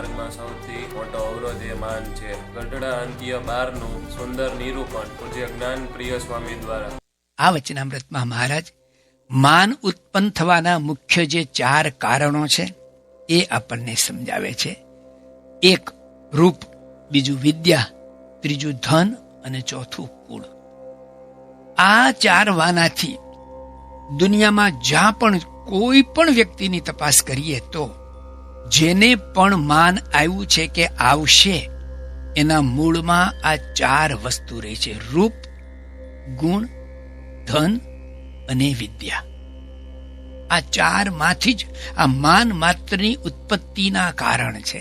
માર્ગમાં સૌથી મોટો અવરોધ એ માન છે. ગઢડા અંત્ય બારનું સુંદર નિરૂપણ પૂજ્ય જ્ઞાન પ્રિય સ્વામી દ્વારા. આ વચનામૃતમાં મહારાજ, માન ઉત્પન્ન થવાના મુખ્ય જે ચાર કારણો છે એ આપણને સમજાવે છે. એક, રૂપ, બીજું વિદ્યા, ત્રીજું ધન અને ચોથું કુળ. આ ચાર વાનાથી દુનિયામાં જ્યાં પણ કોઈ પણ વ્યક્તિની તપાસ કરીએ તો જેને પણ માન આવ્યું છે કે આવશે, એના મૂળમાં આ ચાર વસ્તુ રહી છે. રૂપ, ગુણ, ધન અને વિદ્યા. આ ચારમાંથી જ આ માન માત્રની ઉત્પત્તિના કારણ છે.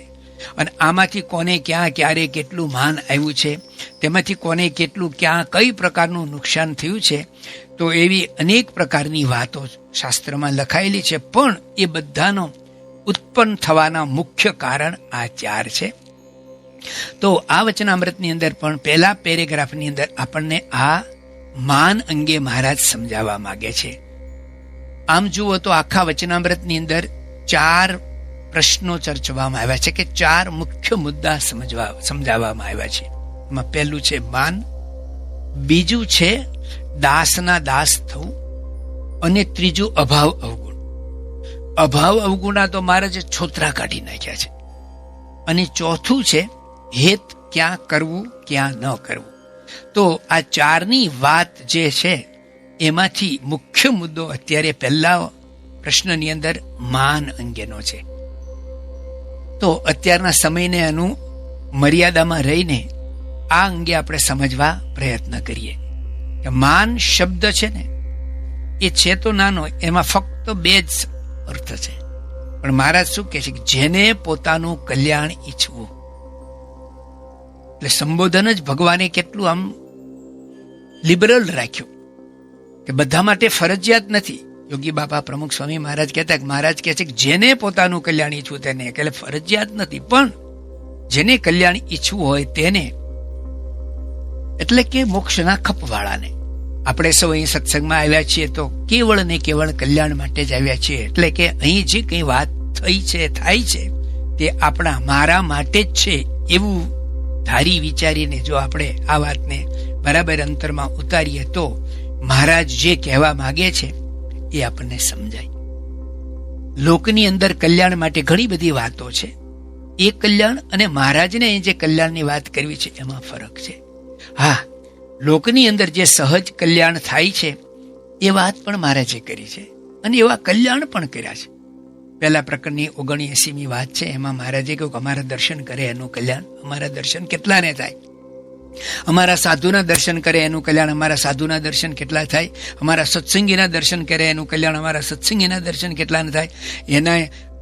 અને આમાંથી કોને ક્યાં, ક્યારે કેટલું માન આવ્યું છે, તેમાંથી કોને કેટલું ક્યાં, કઈ પ્રકારનું નુકસાન થયું છે, તો એવી અનેક પ્રકારની વાતો શાસ્ત્રમાં લખાયેલી છે. પણ એ બધાનો ઉત્પન્ન થવાના મુખ્ય કારણ આ ચાર છે. તો આ વચનામૃતની અંદર પણ પહેલા પેરેગ્રાફની અંદર આપણને આ માન અંગે મહારાજ સમજાવવા માગે છે. આમ જુઓ તો આખા વચનામૃતની અંદર ચાર પ્રશ્નો ચર્ચવામાં આવ્યા છે કે ચાર મુખ્ય મુદ્દા સમજવા, સમજાવવામાં આવ્યા છે. એમાં પહેલું છે માન, બીજું છે દાસના દાસ થવું, અને ત્રીજું અભાવ અવગુણ. અભાવ અવગુણા તો મહારાજે છોતરા કાઢી નાખ્યા છે. અને ચોથું છે, હેત ક્યાં કરવું, ક્યાં ન કરવું. તો આ ચારની વાત જે છે, એમાંથી મુખ્ય મુદ્દો અત્યારે પહેલા પ્રશ્નની અંદર માન અંગેનો છે. તો અત્યારના સમયને અનુ મર્યાદામાં રહીને આ અંગે આપણે સમજવા પ્રયત્ન કરીએ. કે માન શબ્દ છે ને, એ છે તો નાનો, એમાં ફક્ત બે જ અર્થ છે. પણ મહારાજ શું કહે છે કે જેને પોતાનું કલ્યાણ ઈચ્છવું, એટલે સંબોધન જ ભગવાને કેટલું આમ લિબરલ રાખ્યું કે બધા માટે ફરજિયાત નથી. યોગી બાપા પ્રમુખ સ્વામી મહારાજ કહેતા કે મહારાજ કહે છે કે જેને પોતાનું કલ્યાણ ઈચ્છવું તેને એટલે ફરજિયાત નથી, પણ જેને કલ્યાણ ઈચ્છવું હોય તેને, એટલે કે મોક્ષના ખપવાળાને. આપણે સૌ અહીં સત્સંગમાં આવ્યા છીએ તો કેવળ ને કેવળ કલ્યાણ માટે જ આવ્યા છીએ. એટલે કે અહીં જે કંઈ વાત થઈ છે, થાય છે, તે આપણા મારા માટે જ છે એવું ધારી વિચારીને જો આપણે આ વાતને બરાબર અંતરમાં ઉતારીએ તો મહારાજ જે કહેવા માગે છે એ આપણને સમજાય. લોકની અંદર કલ્યાણ માટે ઘણી બધી વાતો છે. એ કલ્યાણ અને મહારાજને જે કલ્યાણની વાત કરવી છે, એમાં ફરક છે. હા લોકની અંદર જે સહજ કલ્યાણ થાય છે, એ વાત પણ મહારાજે કરી છે. અને એવા કલ્યાણ પણ કર્યા છે. પહેલા પ્રકરણની ઓગણીએસીમી વાત છે, એમાં મહારાજે કહ્યું કે અમારા દર્શન કરે એનું કલ્યાણ, અમારા દર્શન કેટલાને થાય? અમારા સાધુના દર્શન કરે એનું કલ્યાણ, અમારા સાધુના દર્શન કેટલા થાય? અમારા સત્સંગીના દર્શન કરે એનું કલ્યાણ, અમારા સત્સંગીના દર્શન કેટલાને થાય? એના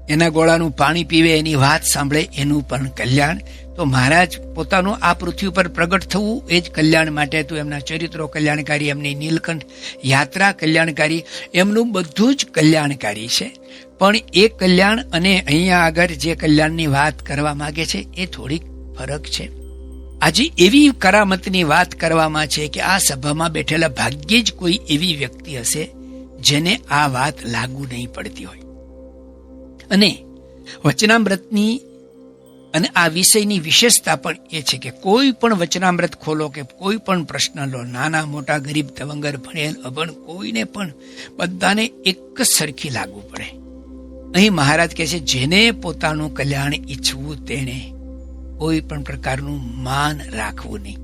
એના ગોળાનું પાણી પીવે એની વાત સાંભળે, એનું પણ કલ્યાણ. તો મહારાજ પોતાનું આ પૃથ્વી પર પ્રગટ થવું એ જ કલ્યાણ માટે તો એમના ચરિત્રો કલ્યાણકારી, એમની નીલકંઠ યાત્રા કલ્યાણકારી, એમનું બધું જ કલ્યાણકારી છે. પણ એ કલ્યાણ અને અહીંયા આગળ જે કલ્યાણની વાત કરવા માંગે છે, એ થોડીક ફરક છે. આજે એવી કરામતની વાત કરવામાં છે કે આ સભામાં બેઠેલા ભાગ્યે જ કોઈ એવી વ્યક્તિ હશે જેને આ વાત લાગુ નહીં પડતી હોય. અને વચનામૃતની અને આ વિષયની વિશેષતા પણ એ છે કે કોઈ પણ વચનામૃત ખોલો કે કોઈ પણ પ્રશ્ન લો, નાના, મોટા, ગરીબ, તવંગર, ભણેલ, અભણ, કોઈને પણ બધાને એક જ સરખી લાગવું પડે. અહીં મહારાજ કહે છે, જેને પોતાનું કલ્યાણ ઈચ્છવું તેને કોઈ પણ પ્રકારનું માન રાખવું નહીં.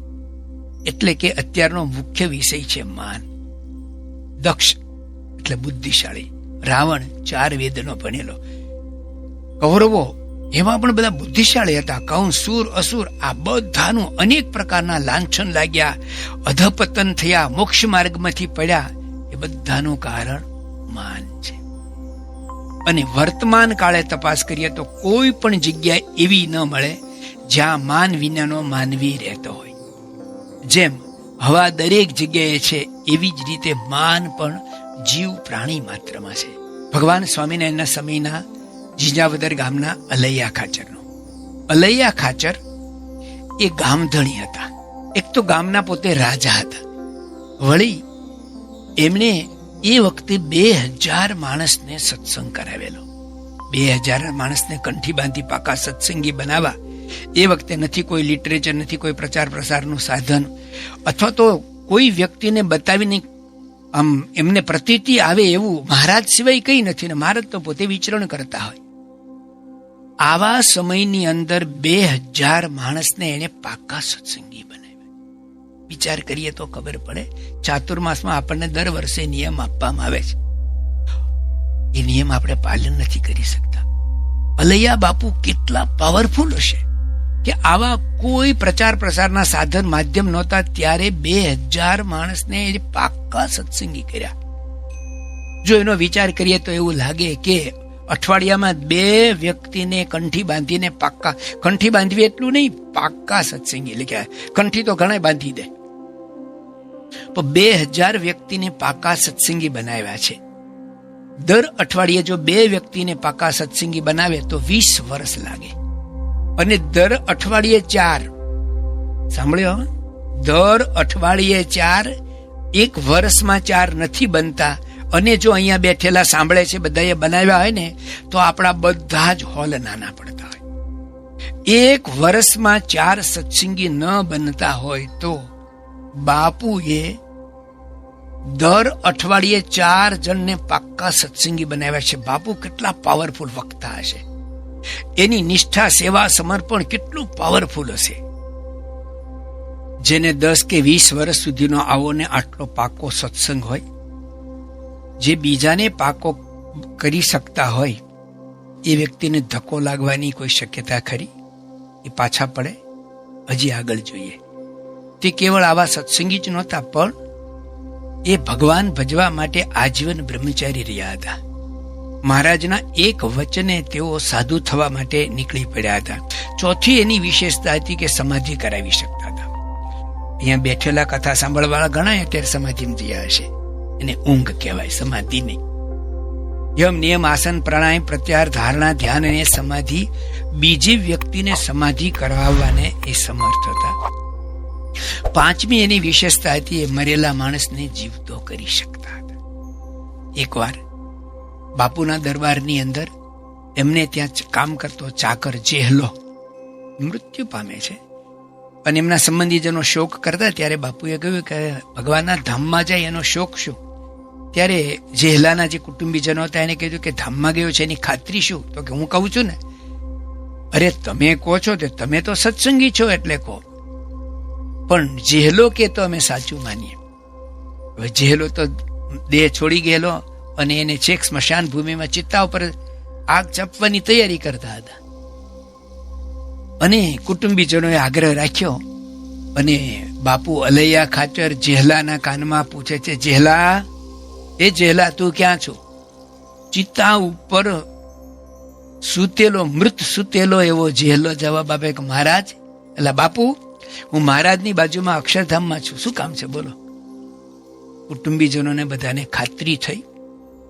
એટલે કે અત્યારનો મુખ્ય વિષય છે માન. દક્ષ એટલે બુદ્ધિશાળી. રાવણ ચાર વેદનો ભણેલો. કૌરવો, એમાં પણ બધા બુદ્ધિશાળી હતા. કૌંસ સુર, અસુર, આ બધાનું અનેક પ્રકારના લાંછન લાગ્યા. અધપતન થયા, મોક્ષ માર્ગમાંથી પડ્યા. એ બધાનું કારણ માન છે. અને વર્તમાન કાળે તપાસ કરીએ તો કોઈ પણ જગ્યા એવી ન મળે જ્યાં માન વિનાનો માનવી રહેતો હોય. જેમ હવા દરેક જગ્યાએ છે, એવી જ રીતે માન પણ જીવ પ્રાણી માત્રમાં છે. ભગવાન સ્વામિનારાયણના સમયના જીજાવદર ગામના અલૈયા ખાચરનો અલૈયા ખાચર એ ગામધણી હતા. એક તો ગામના પોતે રાજા હતા. વળી એમણે એ વખતે બે હજાર માણસને સત્સંગ કરાવેલો. બે હજાર માણસને કંઠી બાંધી પાકા સત્સંગી બનાવવા. એ વખતે નથી કોઈ લિટરેચર, નથી કોઈ પ્રચાર પ્રસારનું સાધન. અથવા તો કોઈ વ્યક્તિને બતાવીને આમ એમને પ્રતીતિ આવે એવું મહારાજ સિવાય કંઈ નથી ને મહારાજ તો પોતે વિચરણ કરતા હોય. આવા સમયની અંદર બે હજાર માણસને એને પાકા સત્સંગી બનાવ્યા. વિચાર કરીએ તો ખબર પડે ચાતુર્માસમાં આપણને દર વર્ષે નિયમ આપવામાં આવે છે. એ નિયમ આપણે પાલન નથી કરી શકતા. અલૈયા બાપુ કેટલા પાવરફુલ હશે કે આવા કોઈ પ્રચાર પ્રસારના સાધન માધ્યમ નહોતા, ત્યારે બે હજાર માણસને પાક્કા સત્સંગી કર્યા. જો એનો વિચાર કરીએ તો એવું લાગે કે અઠવાડિયામાં બે વ્યક્તિને કંઠી બાંધીને પાક્કા. કંઠી બાંધવી એટલું નહીં, પાક્કા સત્સંગી. કે કંઠી તો ઘણા બાંધી દે. પણ બે હજાર વ્યક્તિને પાકા સત્સંગી બનાવ્યા છે. દર અઠવાડિયે જો બે વ્યક્તિને પાકા સત્સંગી બનાવે તો વીસ વર્ષ લાગે. અને દર અઠવાડિયે ચાર. સાંભળ્યો? દર અઠવાડિયે ચાર એક વર્ષમાં ચાર નથી બનતા. અને જો અહીંયા બેઠેલા સાંભળે છે, બધાએ બનાવ્યા હોય ને, તો આપણા બધા જ હોલ નાના પડતા હોય. એક વર્ષમાં ચાર સત્સંગી ન બનતા હોય તો બાપુએ દર અઠવાડિયે ચાર જણને પાક્કા સત્સંગી બનાવ્યા છે. બાપુ કેટલા પાવરફુલ વક્તા હશે. એની નિષ્ઠા, સેવા, સમર્પણ કેટલું પાવરફુલ હશે. જેને દસ કે વીસ વર્ષ સુધીનો આવો ને આટલો પાકો સત્સંગ હોય જે બીજાને પાકો કરી શકતા હોય, એ વ્યક્તિને ધક્કો લાગવાની કોઈ શક્યતા ખરી? એ પાછા પડે, હજી આગળ જોઈએ. તે કેવળ આવા સત્સંગી જ નહોતા, પણ એ ભગવાન ભજવા માટે આજીવન બ્રહ્મચારી રહ્યા હતા. મહારાજના એક વચને તેઓ સાધુ થવા માટે નીકળી પડ્યા હતા. ચોથી એની વિશેષતા હતી કે સમાધિ કરાવી શકતા હતા. અહીંયા બેઠેલા કથા સાંભળવાળા ઘણા અત્યારે સમાધિમાં જયા હશે. એને ઊંઘ કહેવાય, સમાધિ નહીં. યમ, નિયમ, આસન, પ્રાણાયામ, પ્રત્યાહાર, ધારણા, ધ્યાન અને સમાધિ બીજી વ્યક્તિને સમાધિ કરાવવાને એ સમર્થ હતા. પાંચમી એની વિશેષતા હતી, એ મરેલા માણસને જીવતો કરી શકતા હતા. એકવાર બાપુના દરબારની અંદર એમને ત્યાં કામ કરતો ચાકર જેહલો મૃત્યુ પામે છે. અને એમના સંબંધીજનો શોક કરતા ત્યારે બાપુએ કહ્યું કે ભગવાનના ધામમાં જાય એનો શોક શું? ત્યારે જેહલાના જે કુટુંબીજનો હતા, એને કીધું કે ધામમાં ગયો છે, એની ખાતરી શું? તો કે હું કહું છું ને, અરે તમે કહો છો તે તમે તો સત્સંગી છો એટલે કહો. પણ જેહલો કે તો અમે સાચું માનીએ. હવે જેહલો તો દેહ છોડી ગયેલો અને એને છેક સ્મશાન ભૂમિમાં ચિત્તા ઉપર આગ ચપવાની તૈયારી કરતા હતા. અને કુટુંબીજનોએ આગ્રહ રાખ્યો અને બાપુ અલૈયા ખાચર જેહલાના કાનમાં પૂછે છે, જેહલા એ જેહલા તું ક્યાં છો? ચિત્તા ઉપર સૂતેલો, મૃત સૂતેલો એવો જેહલો જવાબ આપે કે મહારાજ, એટલે બાપુ, હું મહારાજની બાજુમાં અક્ષરધામમાં છું. શું કામ છે? બોલો. કુટુંબીજનોને બધાને ખાતરી થઈ.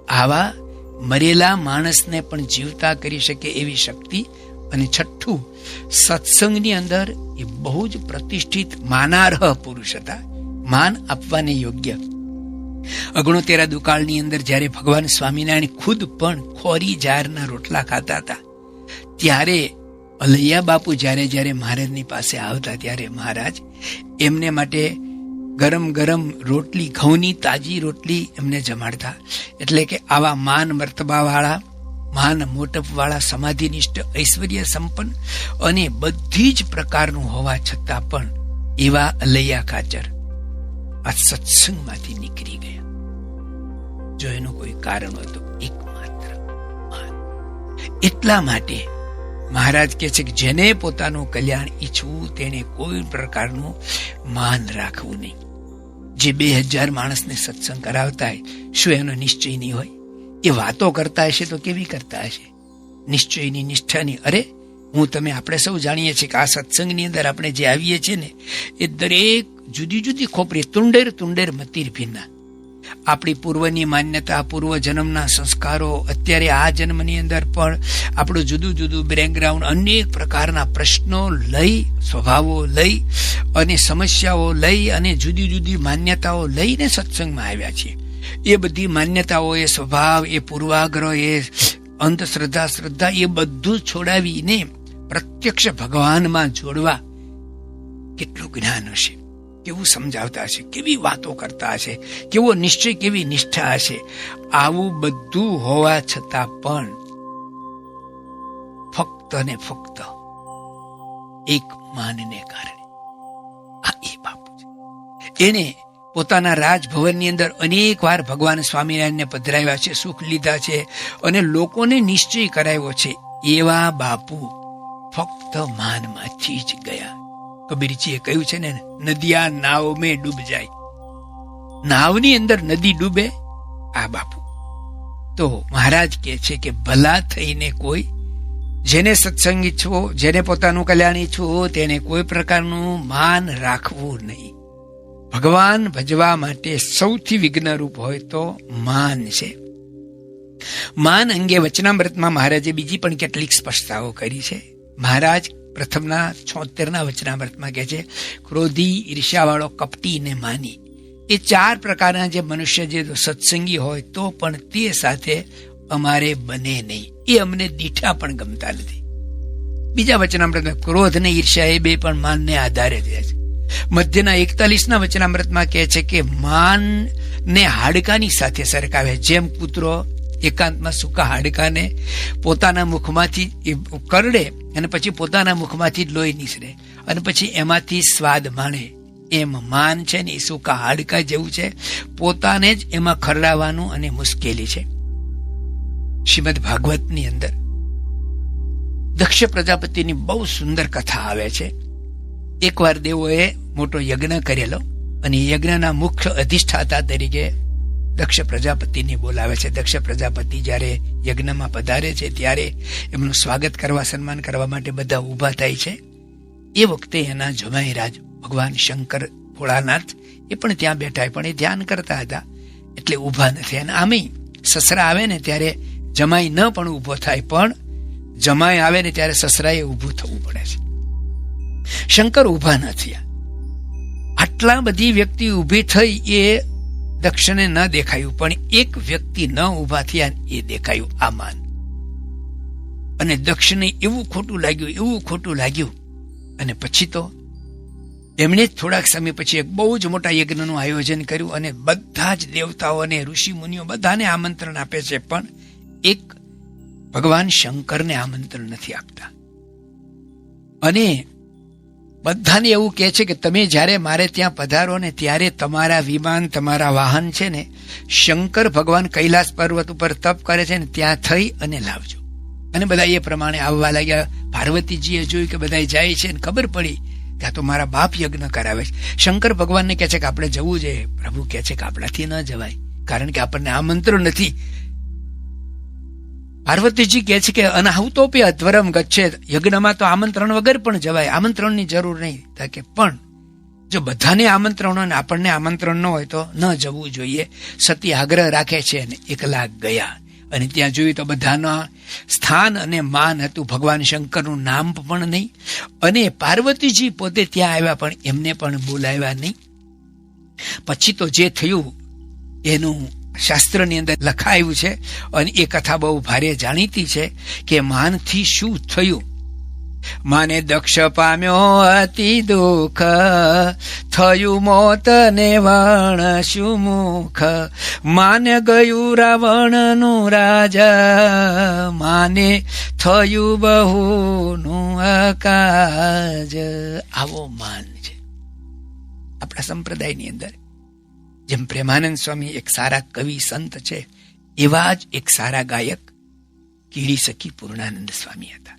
આવા મરેલા માણસને પણ જીવતા કરી શકે એવી શક્તિ અને છઠ્ઠું, સત્સંગની અંદર એ બહુ જ પ્રતિષ્ઠિત, માનાર્હ પુરુષ હતા. માન આપવાને યોગ્ય. અગણોતેરા દુકાળની અંદર જ્યારે ભગવાન સ્વામિનારાયણ ખુદ પણ ખોરી જારના રોટલા ખાતા હતા, ત્યારે અલૈયા બાપુ જ્યારે જ્યારે મહારાજની પાસે આવતા ત્યારે મહારાજ એમને માટે ગરમ ગરમ રોટલી, ઘઉંની તાજી રોટલી એમને જમાડતા. એટલે કે આવા માન મર્તબાવાળા, માન મોટપવાળા, સમાધિનિષ્ઠ, ઐશ્વર્ય સંપન્ન અને બધી જ પ્રકારનું હોવા છતાં પણ એવા અલૈયા કાચર આ સત્સંગમાંથી નીકળી જો એનું કોઈ કારણ હતું એકમાત્ર માન. એટલા માટે મહારાજ કહે છે કે જેને પોતાનું કલ્યાણ ઈચ્છવું તેને કોઈ પ્રકારનું માન રાખવું નહીં. જે બે હજાર માણસને સત્સંગ કરાવતા હોય શું એનો નિશ્ચય નહીં હોય? એ વાતો કરતા હશે તો કેવી કરતા હશે? નિશ્ચયની નિષ્ઠાની અરે, હું તમે આપણે સૌ જાણીએ છીએ કે આ સત્સંગની અંદર આપણે જે આવીએ છીએ ને, એ દરેક જુદી જુદી ખોપરી, તુંડેર તુંડેર મતીર ભિન્ના આપણી પૂર્વની માન્યતા પૂર્વ જન્મના સંસ્કારો, અત્યારે આ જન્મની અંદર પણ આપણું જુદું જુદું બેકગ્રાઉન્ડ અનેક પ્રકારના પ્રશ્નો લઈ, સ્વભાવો લઈ અને સમસ્યાઓ લઈ અને જુદી જુદી માન્યતાઓ લઈને સત્સંગમાં આવ્યા છીએ. એ બધી માન્યતાઓ, એ સ્વભાવ, એ પૂર્વાગ્રહ, એ અંધશ્રદ્ધા, શ્રદ્ધા, એ બધું છોડાવીને પ્રત્યક્ષ ભગવાનમાં જોડવા કેટલું જ્ઞાન હશે? કેવું સમજાવતા હશે? કેવી વાતો કરતા હશે? કેવો નિશ્ચય, કેવી નિષ્ઠા હશે? આવું બધું હોવા છતાં પણ ફક્ત ને ફક્ત એક માનને કારણે આ એ બાપુ છે. એને પોતાના રાજભવનની અંદર અનેક વાર ભગવાન સ્વામિનારાયણને પધરાવ્યા છે, સુખ લીધા છે અને લોકોને નિશ્ચય કરાવ્યો છે. એવા બાપુ ફક્ત માનમાંથી જ ગયા. કબીરજીએ કહ્યું છે ને, નદિયા નાવ મેં ડૂબ જાય. નાવની અંદર નદી ડૂબે આ બાપુ. તો મહારાજ કહે છે કે ભલા થઈને કોઈ જેને સત્સંગ ઈચ્છવો જેને પોતાનું કલ્યાણ ઈચ્છવું તેને કોઈ પ્રકારનું માન રાખવું નહીં. ભગવાન ભજવા માટે સૌથી વિઘ્નરૂપ હોય તો માન છે. માન અંગે વચનામૃતમાં મહારાજે બીજી પણ કેટલીક સ્પષ્ટતાઓ કરી છે. મહારાજ પ્રથમના છોતેરના વચનામૃતમાં કહે છે, ક્રોધી ઈર્ષ્યાવાળો કપટી ને માની. એ ચાર પ્રકારના જે મનુષ્ય જે સત્સંગી હોય તો પણ તે સાથે અમારે બને નહીં. એ અમને દીઠા પણ ગમતા નથી. બીજા વચનામૃતમાં ક્રોધ ને ઈર્ષ્યા એ બે પણ માનને આધારે જ છે. મધ્યના એકતાલીસના વચનામૃતમાં કહે છે કે માન ને હાડકાની સાથે સરકાવે, જેમ કૂતરો એકાંતમાં સૂકા હાડકાને પોતાના મુખમાંથી એ કરડે અને પછી પોતાના મુખમાંથી જ લોહી નીસરે અને પછી એમાંથી સ્વાદ માણે. એમ માન છે ને એ સૂકા હાડકા જેવું છે. પોતાને જ એમાં ખરડાવવાનું અને મુશ્કેલી છે. શ્રીમદ ભાગવતની અંદર દક્ષ પ્રજાપતિની બહુ સુંદર કથા આવે છે. એકવાર દેવોએ મોટો યજ્ઞ કરેલો અને યજ્ઞના મુખ્ય અધિષ્ઠાતા તરીકે દક્ષ પ્રજાપતિને બોલાવે છે. દક્ષ પ્રજાપતિ જ્યારે યજ્ઞમાં પધારે છે, ત્યારે એમનું સ્વાગત કરવા, સન્માન કરવા માટે બધા ઊભા થાય છે. એ વખતે એના જમાઈ રાજ, ભગવાન શંકર ભોળાનાથ એ પણ ત્યાં બેઠા પણ એ ધ્યાન કરતા હતા. એટલે ઊભા નથી. અને આમે સસરા આવે ને ત્યારે જમાઈ ન પણ ઊભો થાય, પણ જમાઈ આવે ને ત્યારે સસરાએ ઊભું થવું પડે છે. શંકર ઊભા ન થયા. આટલા બધી વ્યક્તિ ઊભી થઈ એ દક્ષને ન દેખાયું, પણ એક વ્યક્તિ ન ઊભા થયા એ દેખાયું આ માન અને દક્ષને એવું ખોટું લાગ્યું, એવું ખોટું લાગ્યું. અને પછી તો એમણે જ થોડાક સમય પછી એક બહુ જ મોટા યજ્ઞનું આયોજન કર્યું અને બધા જ દેવતાઓ અને ઋષિ મુનિઓ બધાને આમંત્રણ આપે છે, પણ એક ભગવાન શંકરને આમંત્રણ નથી આપતા. અને બધાને એવું કહે છે કે તમે જ્યારે મારે ત્યાં પધારો ને ત્યારે તમારા વિમાન, તમારા વાહન છે ને, શંકર ભગવાન કૈલાસ પર્વત ઉપર તપ કરે છે ને, ત્યાં થઈ અને લાવજો. અને બધા એ પ્રમાણે આવવા લાગ્યા. પાર્વતીજીએ જોયું કે બધા જાય છે ને, ખબર પડી કે આ તો મારા બાપ યજ્ઞ કરાવે છે. શંકર ભગવાનને કહે છે કે આપણે જવું જોઈએ પ્રભુ કહે છે કે આપણાથી ન જવાય. કારણ કે આપણને આમંત્રણ નથી. પાર્વતીજી કહે છે કે અનાહુતોપી અધ્વરમ ગચ્છે યજ્ઞમાં તો આમંત્રણ વગર પણ જવાય, આમંત્રણની જરૂર નહીં. કે પણ જો બધાને આમંત્રણ હોય ને આપણને આમંત્રણ ન હોય તો ન જવું જોઈએ. સતી આગ્રહ રાખે છે અને એકલા ગયા. અને ત્યાં જોયું તો બધાના સ્થાન અને માન હતું. ભગવાન શંકરનું નામ પણ નહીં. અને પાર્વતીજી પોતે ત્યાં આવ્યા પણ એમને પણ બોલાવ્યા નહીં. પછી તો જે થયું, એનું શાસ્ત્રની અંદર લખાયું છે અને એ કથા બહુ ભારે જાણીતી છે કે માનથી શું થયું? માને દક્ષ પામ્યો અતિ દુઃખ, થયું મોત ને વણ શું મુખ માન ગયું રાવણનું રાજા, માને થયું બહુનું અકાજ. આવો માન છે. આપણા સંપ્રદાયની અંદર જેમ પ્રેમાનંદ સ્વામી એક સારા કવિ, સંત છે, એવા જ એક સારા ગાયક કીડી સખી પૂર્ણાનંદ સ્વામી હતા.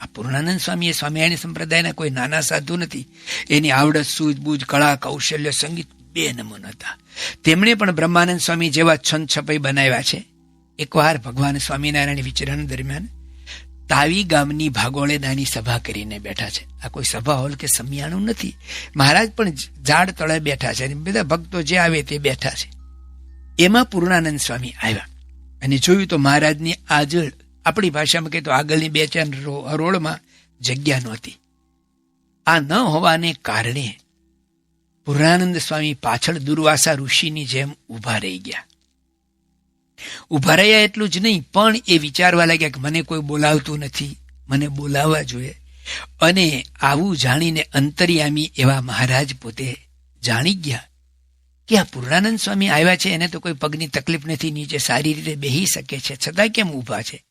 આ પૂર્ણાનંદ સ્વામી એ સ્વામિયાણી સંપ્રદાયના કોઈ નાના સાધુ નથી. એની આવડત સૂઝબૂઝ કળા, કૌશલ્ય, સંગીત બે નમૂન હતા. તેમણે પણ બ્રહ્માનંદ સ્વામી જેવા છંદ છપાઈ બનાવ્યા છે. એકવાર ભગવાન સ્વામિનારાયણ વિચરણ દરમિયાન તાવી ગામની ભાગોળેદાની સભા કરીને બેઠા છે. આ કોઈ સભા હોલ કે સમિયાણું નથી. મહારાજ પણ ઝાડ તળે બેઠા છે અને બધા ભક્તો જે આવે તે બેઠા છે. એમાં પૂર્ણાનંદ સ્વામી આવ્યા અને જોયું તો મહારાજની આજળ આપણી ભાષામાં કહીએ તો આગળની બે ચાર રોડમાં જગ્યા નહોતી. આ ન હોવાને કારણે પૂર્ણાનંદ સ્વામી પાછળ દુર્વાસા ઋષિની જેમ ઊભા રહી ગયા. ઊભા રહ્યા એટલું જ નહીં, પણ એ વિચારવા લાગ્યા કે મને કોઈ બોલાવતું નથી, મને બોલાવવા જોઈએ. અને આવું જાણીને અંતર્યામી એવા મહારાજ પોતે જાણી ગયા કે આ પૂર્ણાનંદ સ્વામી આવ્યા છે, એને તો કોઈ પગની તકલીફ નથી, નીચે સારી રીતે બેહી શકે છે, છતાં કેમ ઊભા છે?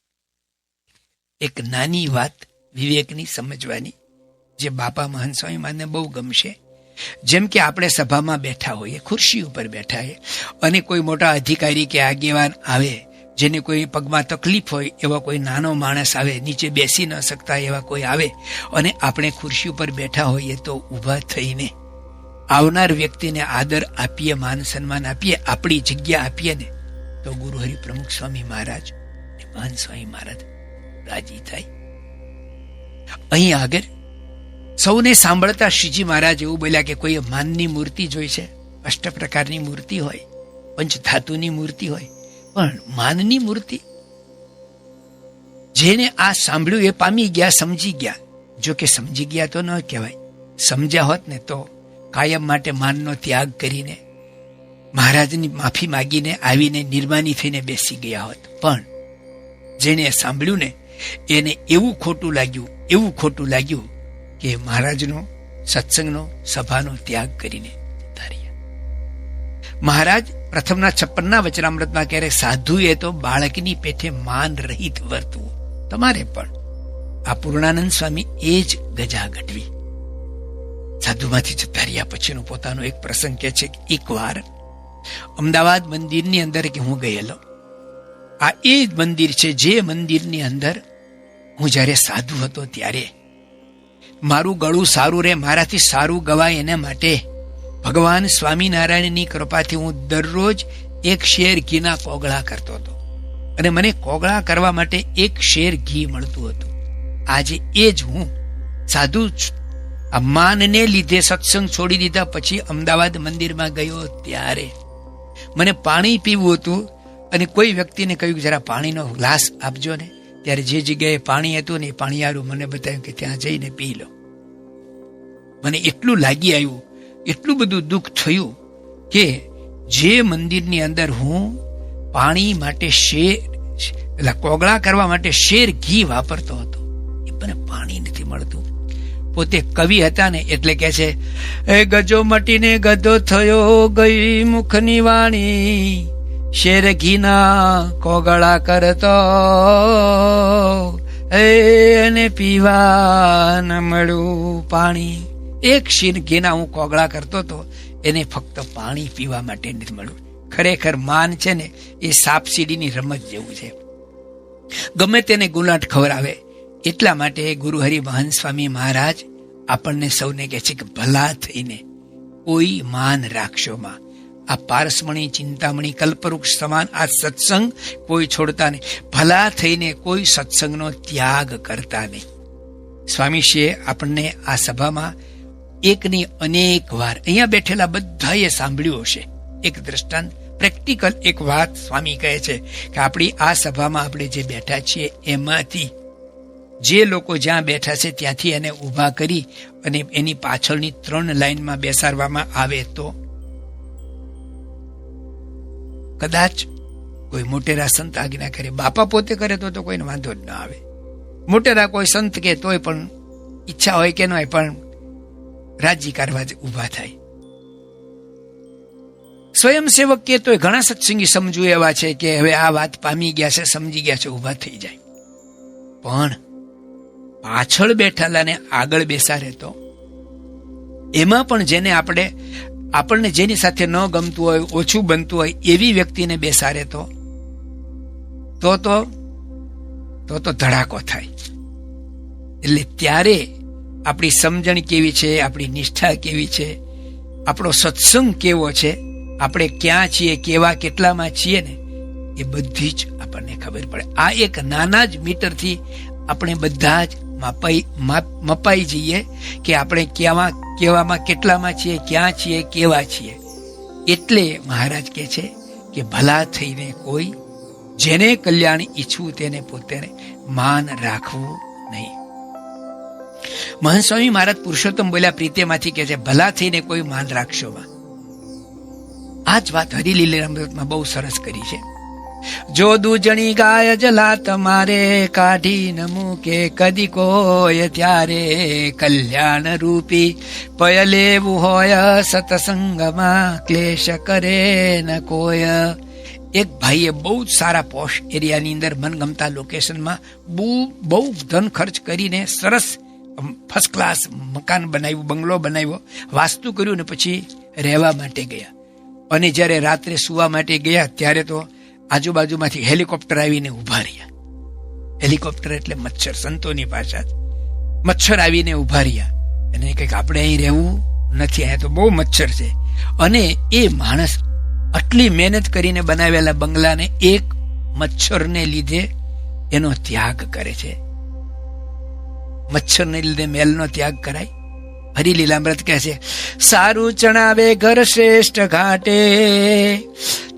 એક નાની વાત વિવેકની સમજવાની, જે બાપા મહંત સ્વામી માને બહુ ગમશે. જેમ કે આપણે સભામાં બેઠા હોઈએ, ખુરશી ઉપર બેઠા હોઈએ, અને કોઈ મોટા અધિકારી કે આગેવાન આવે, જેને કોઈ પગમાં તકલીફ હોય, એવા કોઈ નાનો માણસ આવે, નીચે બેસી ન શકતા એવા કોઈ આવે, અને આપણે ખુરશી ઉપર બેઠા હોઈએ તો ઊભા થઈને આવનાર વ્યક્તિને આદર આપીએ, માન સન્માન આપીએ, આપણી જગ્યા આપીએ ને, તો ગુરુ હરિ પ્રમુખ સ્વામી મહારાજ મહાન સ્વામી મહારાજ રાજી થાય. અહીં આગળ સૌને સાંભળતા શ્રીજી મહારાજ એવું બોલ્યા કે કોઈ માનની મૂર્તિ જોઈ છે? અષ્ટ પ્રકારની મૂર્તિ હોય, પંચધાતુની મૂર્તિ હોય, પણ માનની મૂર્તિ? જેને આ સાંભળ્યું એ પામી ગયા, સમજી ગયા. જો કે સમજી ગયા તો ન કહેવાય. સમજ્યા હોત ને તો કાયમ માટે માનનો ત્યાગ કરીને મહારાજની માફી માગીને આવીને નિર્માની થઈને બેસી ગયા હોત. પણ જેને સાંભળ્યું ને, એને એવું ખોટું લાગ્યું, એવું ખોટું લાગ્યું કે મહારાજનો, સત્સંગનો, સભાનો ત્યાગ કરીને મહારાજ પ્રથમના છપ્પનના વચનામૃતમાં સાધુ સાધુએ તો બાળકની પેઠે માન રહિત વર્તવું તમારે પણ આ પૂર્ણાનંદ સ્વામી એ જ ગજા ગઢવી. સાધુમાંથી જતા રહ્યા પછીનો પોતાનો એક પ્રસંગ કે છે કે, એકવાર અમદાવાદ મંદિરની અંદર કે હું ગયેલો, આ એ જ મંદિર છે જે મંદિરની અંદર હું જ્યારે સાધુ હતો ત્યારે મારું ગળું સારું રહે, મારાથી સારું ગવાય એના માટે ભગવાન સ્વામિનારાયણની કૃપાથી હું દરરોજ એક શેર ઘીના કોગળા કરતો હતો. અને મને કોગળા કરવા માટે એક શેર ઘી મળતું હતું. આજે એ જ હું સાધુ આ માનને લીધે સત્સંગ છોડી દીધા પછી અમદાવાદ મંદિરમાં ગયો ત્યારે મને પાણી પીવું હતું અને કોઈ વ્યક્તિને કહ્યું કે જરા પાણીનો ગ્લાસ આપજો ને. ત્યારે જે જગ્યાએ પાણી હતું ને એ પાણીયારું મને બતાવ્યું કે ત્યાં જઈને પી લો. મને એટલું લાગી આવ્યું, એટલું બધું દુઃખ થયું કે જે મંદિરની અંદર હું પાણી માટે શેર એટલે કોગળા કરવા માટે શેર ઘી વાપરતો હતો. એ મને પાણી નથી મળતું. પોતે કવિ હતા ને એટલે કે છે, એ ગજો મટીને ગધો થયો ગઈ મુખની વાણી, શેર ઘીના કોગળા કરતો. એને પીવા ન મળ્યું પાણી. એક શીન ઘીના હું કોગળા કરતો હતો એને ફક્ત પાણી પીવા માટે નથી મળ્યું. ખરેખર માન છે ને, એ સાપ સીડીની રમત જેવું છે. ગમે તેને ગુલાટ ખવડાવે, એટલા માટે ગુરુ હરિ મહંત સ્વામી મહારાજ આપણને સૌને કહે છે કે ભલા થઈને કોઈ માન રાખશોમાં આ પારસમણી, ચિંતામણી, કલ્પવૃક્ષ સમાન આ સત્સંગ કોઈ છોડતા નહીં. ભલા થઈને કોઈ સત્સંગનો ત્યાગ કરતા નહીં. સ્વામીશ્રીએ આપણને આ સભામાં એકની અનેક વાર અહીંયા બેઠેલા બધાએ સાંભળ્યું હશે. એક દ્રષ્ટાંત, પ્રેક્ટિકલ એક વાત સ્વામી કહે છે કે આપણી આ સભામાં આપણે જે બેઠા છીએ એમાંથી, જે લોકો જ્યાં બેઠા છે ત્યાંથી એને ઊભા કરી અને એની પાછળની ત્રણ લાઈનમાં બેસાડવામાં આવે તો? કદાચ કોઈ મોટેરા સંત આજ્ઞા કરે, બાપા પોતે કરે તો તો કોઈને વાંધો જ ન આવે. મોટેરા કોઈ સંત કે તોય પણ ઈચ્છા હોય કે ન હોય, પણ રાજી કરવા જ ઊભા થાય. સ્વયંસેવક કે તોય ઘણા સત્સંગી સમજુ એવા છે કે હવે આ વાત પામી ગયા છે, સમજી ગયા છે, ઊભા થઈ જાય. પણ પાછળ બેઠેલાને આગળ બેસા તો એમાં પણ જેને આપણે, આપણને જેની સાથે ન ગમતું હોય, ઓછું બનતું હોય, એવી વ્યક્તિને બેસા રહેતો, તો તો તો તો ધડાકો થાય. એટલે ત્યારે આપણી સમજણ કેવી છે, આપણી નિષ્ઠા કેવી છે, આપણો સત્સંગ કેવો છે, આપણે ક્યાં છીએ, કેવા કેટલામાં છીએ ને, એ બધી જ આપણને ખબર પડે. આ એક નાના જ મીટરથી આપણે બધા જ માપાઈ મપાઈ જઈએ કે આપણે કેવા કેવામાં કેટલામાં છીએ, ક્યાં છીએ, કેવા છીએ. એટલે મહારાજ કહે છે કે ભલા થઈને કોઈ, જેને કલ્યાણ ઈચ્છવું, તેને પોતે માન રાખવું નહીં. મહંત સ્વામી મહારાજ પુરુષોત્તમ બોલ્યા, પ્રીતેમાંથી કે છે ભલા થઈને કોઈ માન રાખશો આ જ વાત હરિલીલા અમૃતમાં બહુ સરસ કરી છે. જો દૂજણી ગાય જલા તમારે કાઢી ન મૂકે, કદી કોય ત્યારે કલ્યાણ રૂપી. પય લેવું હોય સતસંગમાં, ક્લેશ કરે ન કોય એક ભાઈએ બહુ જ સારા પોશ એરિયાની અંદર મનગમતા લોકેશનમાં બહુ બહુ ધન ખર્ચ કરીને સરસ ફર્સ્ટ ક્લાસ મકાન બનાવ્યું, બંગલો બનાવ્યો, વાસ્તુ કર્યું ને પછી રહેવા માટે ગયા. અને જ્યારે રાત્રે સુવા માટે ગયા, ત્યારે તો આજુબાજુમાંથી હેલિકોપ્ટર આવીને ઊભા રહ્યા. હેલિકોપ્ટર એટલે મચ્છર, સંતોની ભાષા મચ્છર આવીને ઊભા રહ્યા. અને કંઈક આપણે અહીં રહેવું નથી, અહીંયા તો બહુ મચ્છર છે. અને એ માણસ આટલી મહેનત કરીને બનાવેલા બંગલાને એક મચ્છરને લીધે એનો ત્યાગ કરે છે. મચ્છરને લીધે મેલનો ત્યાગ કરાય? હરી હરિલીલામૃત કહે છે, સારું ચણાવે ઘર શ્રેષ્ઠ ઘાટે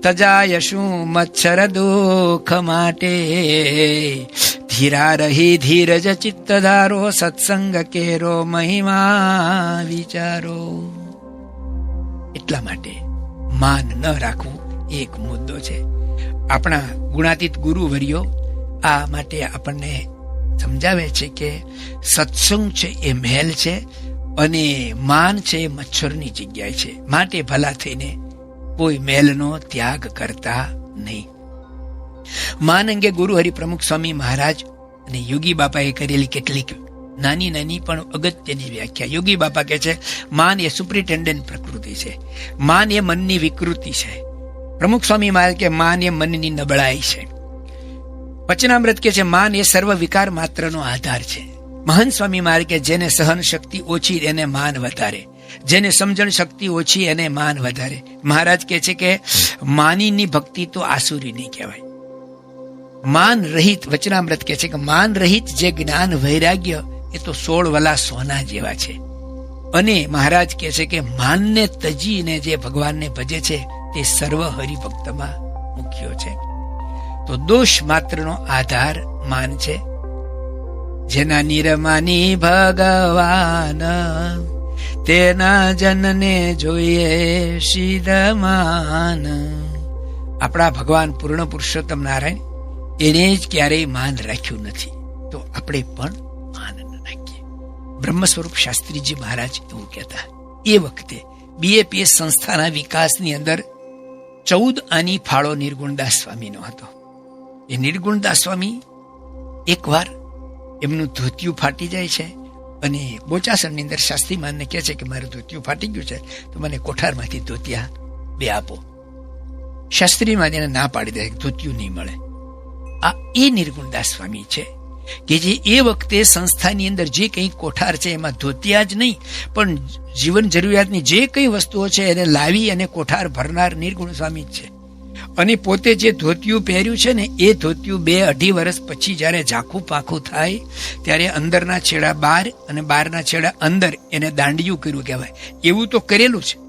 તજાય શું મચ્છર દુઃખ માટે. ધીરા રહી ધીરજ ચિત્ત ધારો, સત્સંગ કેરો, મહિમા વિચારો. એટલા માટે માન ન રાખવું એક મુદ્દો છે. આપણા ગુણાતીત ગુરુવર્યો આ માટે આપણને સમજાવે છે કે સત્સંગ છે એ મહેલ છે અને માન છે એ મચ્છરની જગ્યાએ છે. માટે ભલા થઈને કોઈ મહેલનો ત્યાગ કરતા નહીં. માન અંગે ગુરુ હરિ પ્રમુખ સ્વામી મહારાજ અને યોગી બાપાએ કરેલી કેટલીક નાની નાની પણ અગત્યની વ્યાખ્યા. યોગી બાપા કહે છે, માન એ સુપ્રિન્ટેન્ડન્ટ પ્રકૃતિ છે. માન એ મનની વિકૃતિ છે. પ્રમુખ સ્વામી મહારાજ કે, માન એ મનની નબળાઈ છે. વચનામૃત કે છે માન એ સર્વ વિકાર માત્રનો આધાર છે. મહાન સ્વામી મારે કે જેને સહન શક્તિ ઓછી એને માન વધારે. જેને સમજણ શક્તિ ઓછી એને માન વધારે. મહારાજ કે છે કે માનીની ભક્તિ તો આસુરી નહીં કહેવાય. માન રહિત, વચનામૃત કે છે કે માન રહિત જે જ્ઞાન વૈરાગ્ય એ તો સોળ વલા સોના જેવા છે. અને મહારાજ કહે છે કે માનને તજીને જે ભગવાનને ભજે છે તે સર્વ હરિભક્તમાં મુખ્ય છે. તો દોષ માત્રનો આધાર માન છે. જેના નિરમાની ભગવાન, તેના જનને જોઈએ સીધમાન આપણા ભગવાન પૂર્ણ પુરુષોત્તમ નારાયણ એને જ ક્યારેય માન રાખ્યું નથી. તો આપણે પણ માન ન રાખીએ. બ્રહ્મ સ્વરૂપ શાસ્ત્રીજી મહારાજ એવું કહેતા એ વખતે બીએપીએસ સંસ્થાના વિકાસની અંદર ચૌદ આની ફાળો નિર્ગુણદાસ સ્વામીનો હતો. એ નિર્ગુણદાસ સ્વામી એકવાર એમનું ધોતિયું ફાટી જાય છે અને બોચાસણની અંદર શાસ્ત્રી માનને કહે છે કે મારું ધોતિયું ફાટી ગયું છે, તો મને કોઠારમાંથી ધોતિયા બે આપો. શાસ્ત્રી માન ના પાડી દે, ધોતિયું નહીં મળે. આ એ નિર્ગુણદાસ સ્વામી છે કે જે એ વખતે સંસ્થાની અંદર જે કંઈ કોઠાર છે, એમાં ધોતિયા જ નહીં, પણ જીવન જરૂરિયાતની જે કંઈ વસ્તુઓ છે, એને લાવી અને કોઠાર ભરનાર નિર્ગુણ સ્વામી જ છે. અને પોતે જે ધોતિયું પહેર્યું છે ને, એ ધોતિયું બે અઢી વર્ષ પછી જ્યારે ઝાખું પાખું થાય, ત્યારે અંદરના છેડા બહાર અને બહારના છેડા અંદર એને દાંડિયું કર્યું કહેવાય. એવું તો કરેલું છે.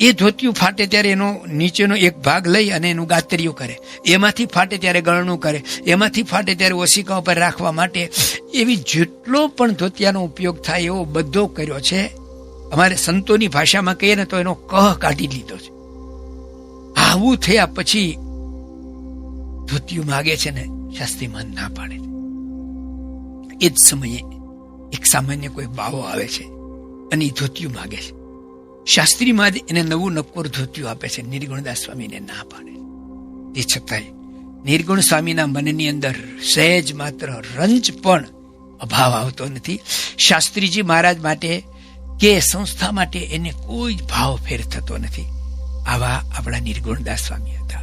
એ ધોતિયું ફાટે ત્યારે એનો નીચેનો એક ભાગ લઈ અને એનું ગાતરિયું કરે. એમાંથી ફાટે ત્યારે ગળણું કરે. એમાંથી ફાટે ત્યારે ઓશિકા ઉપર રાખવા માટે. એવી જેટલો પણ ધોતિયાનો ઉપયોગ થાય એવો બધો કર્યો છે. અમારે સંતોની ભાષામાં કહીએ ને તો એનો કહ કાઢી લીધો છે. આવું થયા પછી ધોતિયું માગે છે ને, શાસ્ત્રી મન ના પાડે. એ જ સમયે એક સામાન્ય કોઈ બાવો આવે છે અને એ ધોતિયું માગે છે. શાસ્ત્રીમાં જ એને નવું નક્કોર ધોતિયું આપે છે નિર્ગુણદાસ સ્વામીને ના પાડે. તે છતાંય નિર્ગુણ સ્વામીના મનની અંદર સહેજ માત્ર રંજ પણ અભાવ આવતો નથી. શાસ્ત્રીજી મહારાજ માટે કે સંસ્થા માટે એને કોઈ જ ભાવ ફેર થતો નથી. આવા આપણા નિર્ગુણદાસ સ્વામી હતા.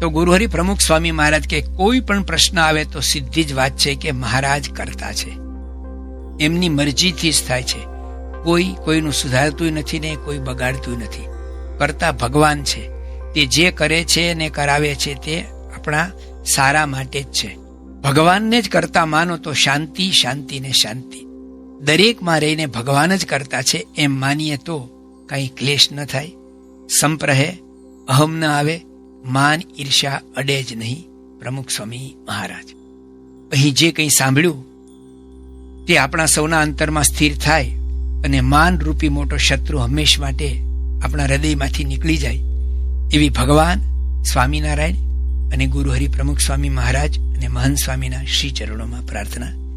તો ગુરુહરિ પ્રમુખ સ્વામી મહારાજ કે કોઈ પણ પ્રશ્ન આવે તો સીધી જ વાત છે કે મહારાજ કરતા છે. એમની મરજીથી જ થાય છે. કોઈ કોઈનું સુધારતું નથી ને કોઈ બગાડતું નથી. કરતા ભગવાન છે. તે જે કરે છે ને કરાવે છે તે આપણા સારા માટે જ છે. ભગવાનને જ કરતા માનો તો શાંતિ શાંતિ ને શાંતિ. દરેકમાં રહીને ભગવાન જ કરતા છે એમ માનીએ તો કંઈ ક્લેશ ન થાય. સંપ રહે અહમ ન આવે, માન ઈર્ષા અડે જ નહીં, પ્રમુખ સ્વામી મહારાજ. અહીં જે કંઈ સાંભળ્યું, તે આપણા સૌના અંતરમાં સ્થિર થાય અને માન રૂપી મોટો શત્રુ હંમેશ માટે આપણા હૃદયમાંથી નીકળી જાય, એવી ભગવાન સ્વામિનારાયણ અને ગુરુ હરિ પ્રમુખ સ્વામી મહારાજ અને મહંત સ્વામીના શ્રી ચરણોમાં પ્રાર્થના